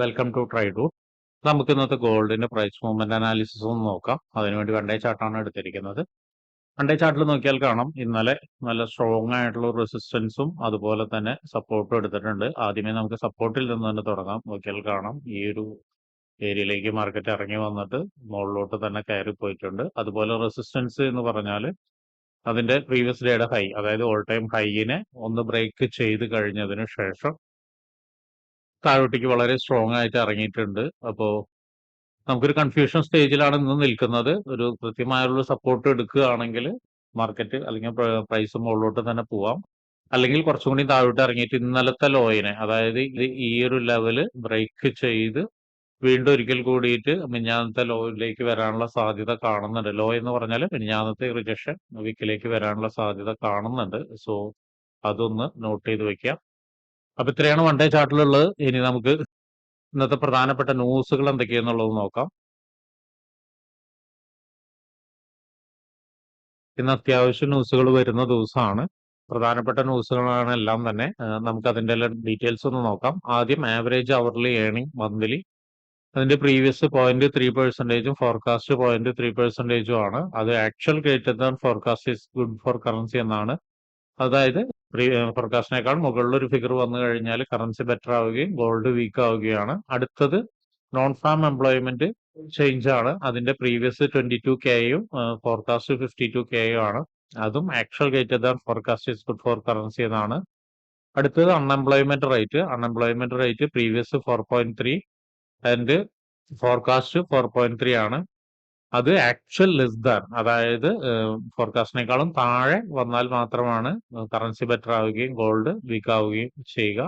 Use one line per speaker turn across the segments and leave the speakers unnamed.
Welcome to try to നമുക്ക് ഇന്നത്തെ ഗോൾഡിന്റെ പ്രൈസ് മൂവ്മെന്റ് അനാലിസിസ് ഒന്ന് നോക്കാം. അതിനുവേണ്ടി ഡേ ചാർട്ടാണ് എടുത്തിരിക്കുന്നത്. ഡേ ചാർട്ടിൽ നോക്കിയാൽ കാണാം. ഇന്നലെ നല്ല സ്ട്രോങ് ആയിട്ടുള്ള റെസിസ്റ്റൻസും അതുപോലെ തന്നെ സപ്പോർട്ടും എടുത്തിട്ടുണ്ട്. ആദ്യമേ നമുക്ക് സപ്പോർട്ടിൽ നിന്ന് തന്നെ തുടങ്ങാം. നോക്കിയാൽ കാണാം. ഈ ഒരു ഏരിയയിലേക്ക് മാർക്കറ്റ് ഇറങ്ങി വന്നിട്ട് മുകളിലോട്ട് തന്നെ കയറി പോയിട്ടുണ്ട്. അതുപോലെ റെസിസ്റ്റൻസ് എന്ന് പറഞ്ഞാൽ അതിന്റെ പ്രീവിയസ് ഡേയുടെ ഹൈ അതായത് ഓൾ ടൈം ഹൈയിനെ ഒന്ന് ബ്രേക്ക് ചെയ്ത് കഴിഞ്ഞതിന് ശേഷം താഴോട്ടേക്ക് വളരെ സ്ട്രോങ് ആയിട്ട് ഇറങ്ങിയിട്ടുണ്ട്. അപ്പോൾ നമുക്കൊരു കൺഫ്യൂഷൻ സ്റ്റേജിലാണ് ഇന്ന് നിൽക്കുന്നത്. ഒരു കൃത്യമായുള്ള സപ്പോർട്ട് എടുക്കുകയാണെങ്കിൽ മാർക്കറ്റ് അല്ലെങ്കിൽ പ്രൈസ് മുകളിലോട്ട് തന്നെ പോവാം. അല്ലെങ്കിൽ കുറച്ചും കൂടി താഴോട്ട് ഇറങ്ങിയിട്ട് ഇന്നലത്തെ ലോയിനെ അതായത് ഈ ഒരു ലെവൽ ബ്രേക്ക് ചെയ്ത് വീണ്ടും ഒരിക്കൽ കൂടിയിട്ട് മിഞ്ഞാന്നത്തെ ലോയിലേക്ക് വരാനുള്ള സാധ്യത കാണുന്നുണ്ട്. ലോ എന്ന് പറഞ്ഞാൽ മിഞ്ഞാന്നത്തെ റിജക്ഷൻ വീക്കിലേക്ക് വരാനുള്ള സാധ്യത കാണുന്നുണ്ട്. സോ അതൊന്ന് നോട്ട് ചെയ്ത് വെക്കാം. അപ്പൊ ഇത്രയാണ് വൺ ഡേ ചാർട്ടിലുള്ളത് ഇനി നമുക്ക് ഇന്നത്തെ പ്രധാനപ്പെട്ട ന്യൂസുകൾ എന്തൊക്കെയാന്നുള്ളത് നോക്കാം. ഇന്ന് അത്യാവശ്യം ന്യൂസുകൾ വരുന്ന ദിവസമാണ്. പ്രധാനപ്പെട്ട ന്യൂസുകളാണ് എല്ലാം തന്നെ. നമുക്ക് അതിന്റെ എല്ലാം ഡീറ്റെയിൽസ് ഒന്ന് നോക്കാം. ആദ്യം ആവറേജ് അവർലി ഏണിംഗ് മന്ത്ലി അതിന്റെ പ്രീവിയസ് പോയിന്റ് ത്രീ പെർസെന്റേജും ഫോർകാസ്റ്റ് പോയിന്റ് ത്രീ പെർസെന്റേജും ആണ്. അത് actual greater than forecast is good for currency എന്നാണ്. അതായത് ഫോർകാസ്റ്റിനേക്കാൾ മുകളിൽ ഒരു ഫിഗർ വന്നു കഴിഞ്ഞാൽ കറൻസി ബെറ്റർ ആവുകയും ഗോൾഡ് വീക്ക് ആവുകയാണ്. അടുത്തത് നോൺ ഫാം എംപ്ലോയ്മെന്റ് ചേഞ്ച് ആണ്. അതിന്റെ പ്രീവിയസ് ട്വന്റി ടു കെയും ഫോർകാസ്റ്റ് ഫിഫ്റ്റി ടു കെയും ആണ്. അതും actual greater than forecast is good for currency എന്നാണ്. അടുത്തത് unemployment rate unemployment rate previous four point three and forecast four point three ആണ്. അത് ആക്ച്വൽ ലെസ് ദാൻ അതായത് ഫോർകാസ്റ്റിനേക്കാളും താഴെ വന്നാൽ മാത്രമാണ് കറൻസി ബെറ്റർ ആവുകയും ഗോൾഡ് വീക്ക് ആവുകയും ചെയ്യുക.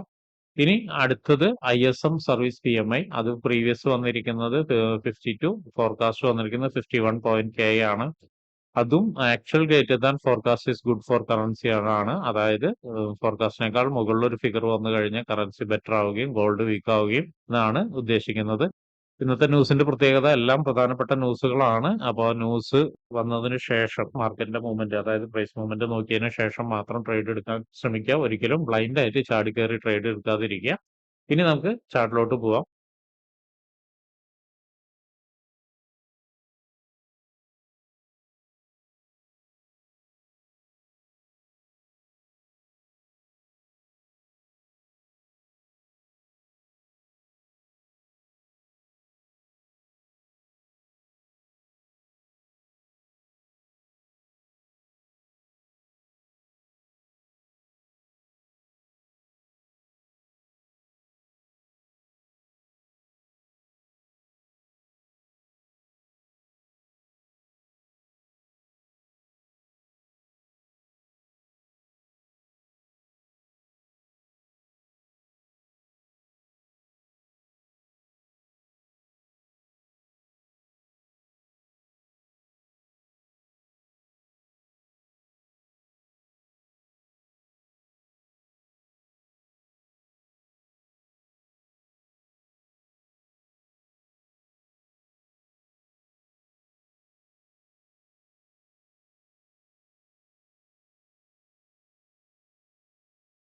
ഇനി അടുത്തത് I S M service P M I അത് പ്രീവിയസ് വന്നിരിക്കുന്നത് ഫിഫ്റ്റി ടു ഫോർകാസ്റ്റ് വന്നിരിക്കുന്നത് ഫിഫ്റ്റി വൺ പോയിന്റ് കെ ആണ്. അതും actual greater than forecast is good for currency ആണ്. അതായത് ഫോർകാസ്റ്റിനേക്കാൾ മുകളിൽ ഒരു ഫിഗർ വന്നു കഴിഞ്ഞാൽ കറൻസി ബെറ്റർ ആവുകയും ഗോൾഡ് വീക്ക് ആവുകയും എന്നാണ് ഉദ്ദേശിക്കുന്നത്. ഇന്നത്തെ ന്യൂസിന്റെ പ്രത്യേകത എല്ലാം പ്രധാനപ്പെട്ട ന്യൂസുകളാണ്. അപ്പോൾ ന്യൂസ് വന്നതിന് ശേഷം മാർക്കറ്റിന്റെ മൂവ്മെന്റ് അതായത് പ്രൈസ് മൂവ്മെന്റ് നോക്കിയതിന് ശേഷം മാത്രം ട്രേഡ് എടുക്കാൻ ശ്രമിക്കുക. ഒരിക്കലും ബ്ലൈൻഡ് ആയിട്ട് ട്രേഡ് എടുക്കാതിരിക്കുക. ഇനി നമുക്ക് ചാർട്ടിലോട്ട് പോവാം.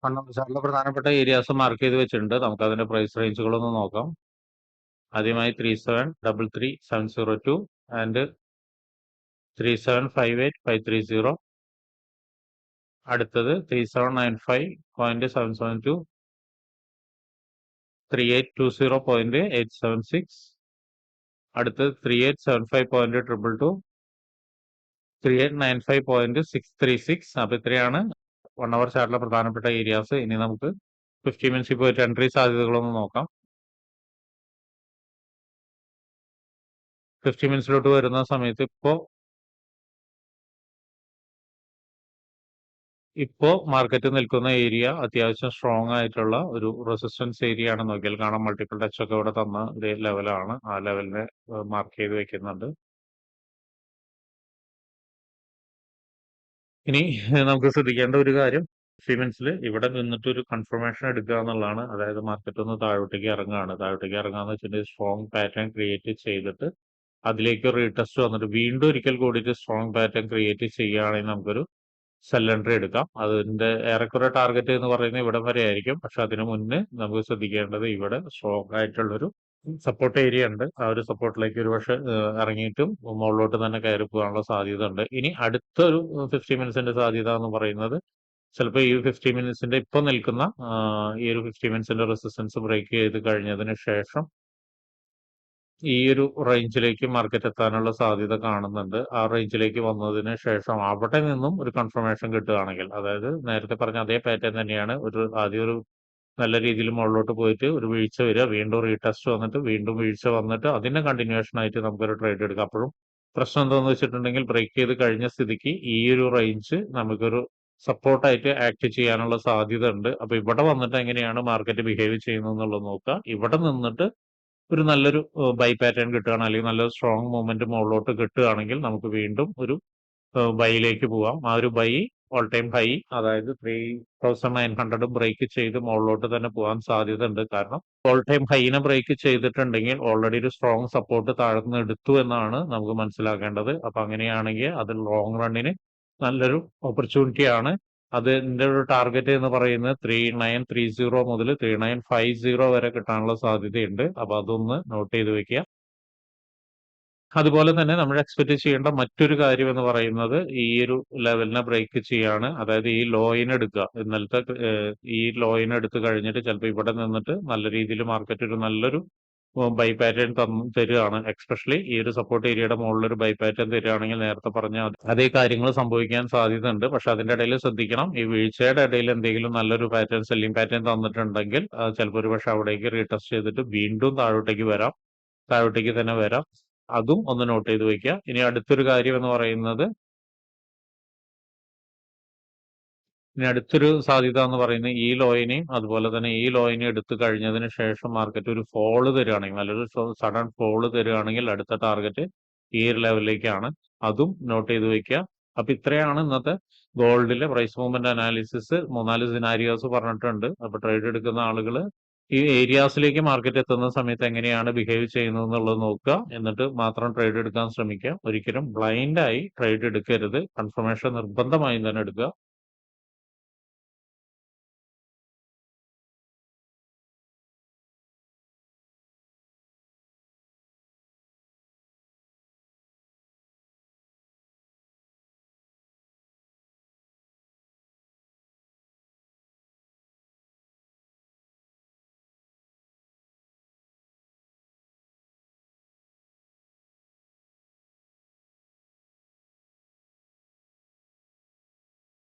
ചാർട്ടിലെ പ്രധാനപ്പെട്ട ഏരിയാസ് മാർക്ക് ചെയ്ത് വെച്ചിട്ടുണ്ട്. നമുക്ക് അതിന്റെ പ്രൈസ് റേഞ്ചുകളൊന്ന് നോക്കാം. ആദ്യമായി three seven double three seven zero two and three seven five eight five three zero അടുത്തത് three seven nine five point seven seven two three eight two zero point eight seven six അടുത്തത് three eight seven five point triple two three eight nine five point six three six അപ്പൊ ഇത്രയാണ് one hour ചാർട്ടിലെ പ്രധാനപ്പെട്ട areas ഇനി നമുക്ക് fifty മിനിറ്റ്സിൽ പോയിട്ട് entry സാധ്യതകളൊന്ന് നോക്കാം. ഫിഫ്റ്റി മിനിറ്റ്സിലോട്ട് വരുന്ന സമയത്ത് ഇപ്പോ ഇപ്പോ മാർക്കറ്റ് നിൽക്കുന്ന ഏരിയ അത്യാവശ്യം സ്ട്രോങ് ആയിട്ടുള്ള ഒരു റെസിസ്റ്റൻസ് ഏരിയ ആണ്. നോക്കിയാൽ കാണാം മൾട്ടിപ്പിൾ ടച്ച് ഒക്കെ ഇവിടെ തന്ന ഒരു ലെവലാണ് ആ ലെവലിനെ മാർക്ക് ചെയ്ത് വെക്കുന്നുണ്ട്. ഇനി നമുക്ക് ശ്രദ്ധിക്കേണ്ട ഒരു കാര്യം സിമെന്റ്സിൽ ഇവിടെ നിന്നിട്ട് ഒരു കൺഫർമേഷൻ എടുക്കുക എന്നുള്ളതാണ് അതായത് മാർക്കറ്റ് ഒന്ന് താഴോട്ടേക്ക് ഇറങ്ങുകയാണ് താഴോട്ടേക്ക് ഇറങ്ങാന്ന് വെച്ചിട്ടുണ്ടെങ്കിൽ സ്ട്രോങ് പാറ്റേൺ ക്രിയേറ്റ് ചെയ്തിട്ട് അതിലേക്ക് റീടെസ്റ്റ് വന്നിട്ട് വീണ്ടും ഒരിക്കൽ കൂടിയിട്ട് സ്ട്രോങ് പാറ്റേൺ ക്രിയേറ്റ് ചെയ്യുകയാണെങ്കിൽ നമുക്കൊരു സെല്ലൻഡറി എടുക്കാം. അതിന്റെ ഏറെക്കുറെ ടാർഗറ്റ് എന്ന് പറയുന്നത് ഇവിടെ വരെ ആയിരിക്കും. പക്ഷെ അതിനു മുന്നേ നമുക്ക് ശ്രദ്ധിക്കേണ്ടത് ഇവിടെ സ്ട്രോങ് ആയിട്ടുള്ളൊരു സപ്പോർട്ട് ഏരിയ ഉണ്ട്. ആ ഒരു സപ്പോർട്ടിലേക്ക് ഒരുപക്ഷെ ഇറങ്ങിയിട്ടും മുകളിലോട്ട് തന്നെ കയറി പോകാനുള്ള സാധ്യത ഉണ്ട്. ഇനി അടുത്തൊരു 50 മിനിറ്റ്സിന്റെ സാധ്യത എന്ന് പറയുന്നത് ചിലപ്പോൾ ഈ 50 മിനിറ്റ്സിന്റെ ഇപ്പൊ നിൽക്കുന്ന ഈ ഒരു 50 മിനിറ്റ്സിന്റെ റെസിസ്റ്റൻസ് ബ്രേക്ക് ചെയ്ത് കഴിഞ്ഞതിന് ശേഷം ഈ ഒരു റേഞ്ചിലേക്ക് മാർക്കറ്റ് എത്താനുള്ള സാധ്യത കാണുന്നുണ്ട്. ആ റേഞ്ചിലേക്ക് വന്നതിന് ശേഷം അവിടെ നിന്നും ഒരു കൺഫർമേഷൻ കിട്ടുകയാണെങ്കിൽ അതായത് നേരത്തെ പറഞ്ഞ അതേ പാറ്റേൺ തന്നെയാണ്. ഒരു ആദ്യ ഒരു നല്ല രീതിയിൽ മുകളിലോട്ട് പോയിട്ട് ഒരു വീഴ്ച വരിക. വീണ്ടും റീടെസ്റ്റ് വന്നിട്ട് വീണ്ടും വീഴ്ച വന്നിട്ട് അതിന്റെ കണ്ടിന്യൂഷൻ ആയിട്ട് നമുക്കൊരു ട്രേഡ് എടുക്കാം. അപ്പോഴും പ്രശ്നം എന്താന്ന് വെച്ചിട്ടുണ്ടെങ്കിൽ ബ്രേക്ക് ചെയ്ത് കഴിഞ്ഞ സ്ഥിതിക്ക് ഈ ഒരു റേഞ്ച് നമുക്കൊരു സപ്പോർട്ടായിട്ട് ആക്ട് ചെയ്യാനുള്ള സാധ്യത ഉണ്ട്. അപ്പൊ ഇവിടെ വന്നിട്ട് എങ്ങനെയാണ് മാർക്കറ്റ് ബിഹേവ് ചെയ്യുന്നത് എന്നുള്ളത് നോക്കുക. ഇവിടെ നിന്നിട്ട് ഒരു നല്ലൊരു ബൈ പാറ്റേൺ കിട്ടുകയാണ് അല്ലെങ്കിൽ നല്ലൊരു സ്ട്രോങ് മൂവ്മെന്റ് മുകളിലോട്ട് കിട്ടുകയാണെങ്കിൽ നമുക്ക് വീണ്ടും ഒരു ബൈയിലേക്ക് പോവാം. ആ ഒരു ബൈ ഓൾ ടൈം ഹൈ അതായത് 3900 ബ്രേക്ക് ചെയ്ത് മുകളിലോട്ട് തന്നെ പോകാൻ സാധ്യതയുണ്ട് കാരണം ഓൾ ടൈം ഹൈനെ ബ്രേക്ക് ചെയ്തിട്ടുണ്ടെങ്കിൽ ഓൾറെഡി ഒരു സ്ട്രോങ് സപ്പോർട്ട് താഴ്ന്ന് എടുത്തു എന്നാണ് നമുക്ക് മനസ്സിലാക്കേണ്ടത്. അപ്പൊ അങ്ങനെയാണെങ്കിൽ അത് ലോങ് റണ്ണിന് നല്ലൊരു ഓപ്പർച്യൂണിറ്റി ആണ്. അതിന്റെ ഒരു ടാർഗറ്റ് എന്ന് പറയുന്നത് 3930 മുതൽ 3950 വരെ കിട്ടാനുള്ള സാധ്യതയുണ്ട്. അപ്പൊ അതൊന്ന് നോട്ട് ചെയ്ത് വെക്കുക. അതുപോലെ തന്നെ നമ്മൾ എക്സ്പെക്ട് ചെയ്യേണ്ട മറ്റൊരു കാര്യം എന്ന് പറയുന്നത് ഈ ഒരു ലെവലിനെ ബ്രേക്ക് ചെയ്യാണ്. അതായത് ഈ ലോയിൻ എടുക്കുക. ഇന്നലത്തെ ഈ ലോയിൻ എടുത്ത് കഴിഞ്ഞിട്ട് ചിലപ്പോൾ ഇവിടെ നിന്നിട്ട് നല്ല രീതിയിൽ മാർക്കറ്റ് ഒരു നല്ലൊരു ബൈ പാറ്റേൺ തന്നു തരുകയാണ്. എക്സ്പെഷ്യലി ഈ ഒരു സപ്പോർട്ട് ഏരിയയുടെ മുകളിൽ ഒരു ബൈ പാറ്റേൺ തരുകയാണെങ്കിൽ നേരത്തെ പറഞ്ഞ അതേ കാര്യങ്ങൾ സംഭവിക്കാൻ സാധ്യതയുണ്ട്. പക്ഷെ അതിന്റെ ഇടയിൽ ശ്രദ്ധിക്കണം. ഈ വീഴ്ചയുടെ ഇടയിൽ എന്തെങ്കിലും നല്ലൊരു പാറ്റേൺ സെല്ലിംഗ് പാറ്റേൺ തന്നിട്ടുണ്ടെങ്കിൽ ചിലപ്പോൾ ഒരു പക്ഷെ അവിടേക്ക് റീടെസ്റ്റ് ചെയ്തിട്ട് വീണ്ടും താഴോട്ടേക്ക് വരാം. താഴോട്ടേക്ക് തന്നെ വരാം. അതും ഒന്ന് നോട്ട് ചെയ്ത് വയ്ക്കുക ഇനി അടുത്തൊരു കാര്യം എന്ന് പറയുന്നത് ഇനി അടുത്തൊരു സാധ്യത എന്ന് പറയുന്നത് ഈ ലോയിനെയും അതുപോലെ തന്നെ ഈ ലോയിനെയും എടുത്തു കഴിഞ്ഞതിന് ശേഷം മാർക്കറ്റ് ഒരു ഫോൾ തരുകയാണെങ്കിൽ നല്ലൊരു സഡൻ ഫോൾ തരുകയാണെങ്കിൽ അടുത്ത ടാർഗറ്റ് ഈ ഒരു ലെവലിലേക്കാണ്. അതും നോട്ട് ചെയ്ത് വയ്ക്കുക അപ്പൊ ഇത്രയാണ് ഇന്നത്തെ ഗോൾഡിലെ പ്രൈസ് മൂവ്മെന്റ് അനാലിസിസ്. മൂന്നാൽ സിനാരിയോസ് പറഞ്ഞിട്ടുണ്ട്. അപ്പൊ ട്രേഡ് എടുക്കുന്ന ആളുകൾ ഈ ഏരിയാസിലേക്ക് മാർക്കറ്റ് എത്തുന്ന സമയത്ത് എങ്ങനെയാണ് ബിഹേവ് ചെയ്യുന്നത് എന്നുള്ളത് നോക്കുക. എന്നിട്ട് മാത്രം ട്രേഡ് എടുക്കാൻ ശ്രമിക്കുക. ഒരിക്കലും ബ്ലൈൻഡായി ട്രേഡ് എടുക്കരുത്. കൺഫർമേഷൻ നിർബന്ധമായും തന്നെ എടുക്കുക.